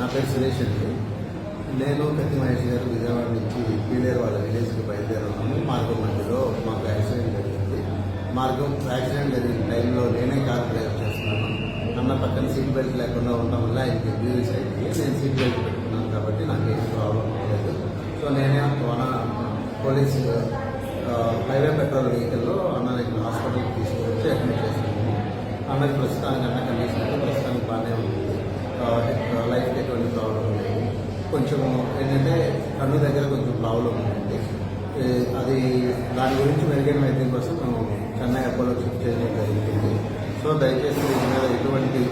నా పేరు సురేష్ అండి. నేను కత్తి మహేష్ గారు విజయవాడ నుంచి పీలేర్ వాళ్ళ విలేజ్కి బయలుదేరున్నాము మార్గం మధ్యలో మాకు యాక్సిడెంట్ జరిగింది. మార్గం యాక్సిడెంట్ జరిగిన టైంలో నేనే కార్ డ్రైవ్ చేస్తున్నాను. అన్న పక్కన సీట్ బెల్ట్ లేకుండా ఉండడం వల్ల ఆయనకి బ్యూస్ అయింది. నేను సీట్ బెల్ట్ పెట్టుకున్నాను కాబట్టి నాకు ఏం ప్రాబ్లం లేదు. సో నేనే మన పోలీస్ హైవే పెట్రోల్ వెహికల్లో అన్న నేను హాస్పిటల్కి తీసుకువచ్చి అడ్మిట్ చేశాను అన్నకి ప్రస్తుతానికి కొంచెం ఏంటంటే కన్ను దగ్గర కొంచెం ప్రాబ్లం ఉంది ఏ, అది దాని గురించి మెరుగైన వైద్యం కోసం మేము చెన్నై అపోలో షిఫ్ట్ చేయడం జరుగుతుంది సో దయచేసి దీని మీద ఎటువంటి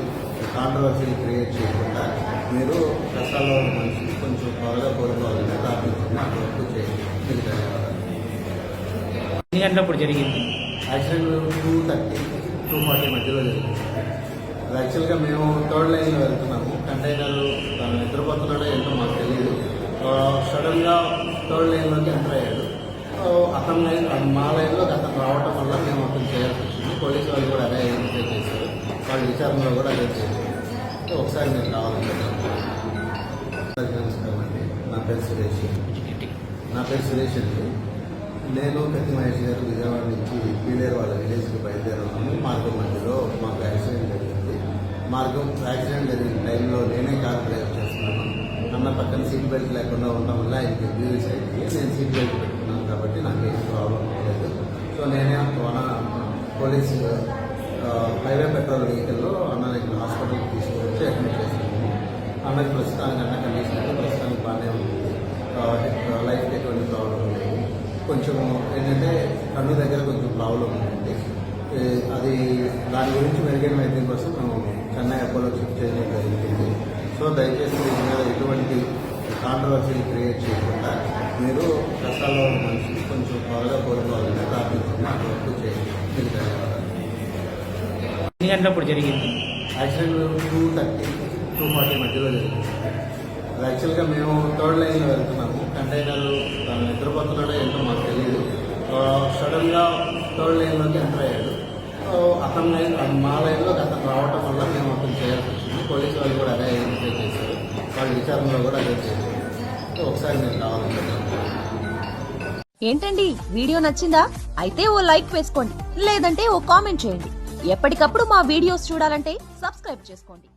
కాంట్రవర్సీ క్రియేట్ చేయకుండా మీరు కష్టాల్లో ఉన్న మనిషికి కొంచెం త్వరగా కోరుకోవాలని ప్రార్థించండి అంతవరకు చేయండి. మీకు ధన్యవాదాలు. ఎన్ని గంటలప్పుడు జరిగింది? Accident two thirty two forty మధ్యలో జరిగింది. అది యాక్చువల్గా మేము థర్డ్ లైన్లో వెళ్తున్నాము. కంటైనర్ తను సడన్గా థర్డ్ లైన్లోకి ఎంటర్ అయ్యాడు. సో అతని లైన్ మా లైన్లోకి అతను రావటం వల్ల మేము అతను చేయాల్సి వచ్చింది. పోలీసు వాళ్ళు కూడా అదే ఐడెంటిఫై చేశారు? వాళ్ళ విచారణలో కూడా అదే చేశారు. సో ఒకసారి నేను కావాలంటున్నాను నమస్కారం అండి నా పేరు సురేష్. నా పేరు సురేష్ అండి. నేను కత్తి మహేష్ గారు విజయవాడ నుంచి పీలేరు వాళ్ళ విలేజ్కి బయలుదేరాము మార్గం మధ్యలో మాకు యాక్సిడెంట్ జరిగింది. మార్గం యాక్సిడెంట్ జరిగిన టైంలో నేనే కార్ డ్రైవ్ చేస్తున్నాను. అన్న పక్కన సీట్ బెల్ట్ లేకుండా ఉండడం వల్ల ఆయనకి ఇంజరీస్ అయింది నేను సీట్ బెల్ట్ పెట్టుకున్నాను కాబట్టి నాకు ఏం ప్రాబ్లం లేదు. సో నేనే వన పోలీస్ హైవే పెట్రోల్ వెహికల్లో అన్న దగ్గర హాస్పిటల్కి తీసుకొచ్చి అడ్మిట్ చేస్తున్నాము అన్నకి ప్రస్తుతానికి అన్న కండిషన్ అయితే ప్రస్తుతానికి బాగానే ఉంది. లైఫ్ లైఫ్కి ఎటువంటి ప్రాబ్లం లేదు. కొంచెం ఏంటంటే కన్ను దగ్గర కొంచెం ప్రాబ్లం ఉంది అది దాని గురించి మెరుగైన వైద్యం కోసం మేము చెన్నై అపోలో షిఫ్ట్ చేయడం జరిగింది. సో దయచేసి దీని మీద ఎటువంటి కాంట్రవర్సీ క్రియేట్ చేయకుండా మీరు కష్టాల్లో ఉన్న కొంచెం త్వరగా కోరుకోవాలని అంతవరకు చేయండి. ఎన్ని గంటలప్పుడు జరిగింది. Accident two thirty two forty మధ్యలో జరిగింది. అది యాక్చువల్గా మేము థర్డ్ లైన్లో వెళ్తున్నాము. కంటైనర్ తను నిద్రపోతున్నాడో ఏంటో మాకు తెలియదు సడన్గా థర్డ్ లైన్లోకి ఎంటర్ అయ్యాడు. సో అతని లైన్ మా లైన్లోకి అతను రావటం వల్ల మేము అతను చేయాల్సి వచ్చింది. పోలీసు వాళ్ళు కూడా అదే వాళ్ళ విచారణలో కూడా అదే చేశారు. సో ఒకసారి నేను రావాలనుకుంటున్నాను ఏంటండి? వీడియో నచ్చిందా? అయితే ఓ లైక్ వేసుకోండి. లేదంటే ఓ కామెంట్ చేయండి. ఎప్పటికప్పుడు మా వీడియోస్ చూడాలంటే సబ్స్క్రైబ్ చేసుకోండి.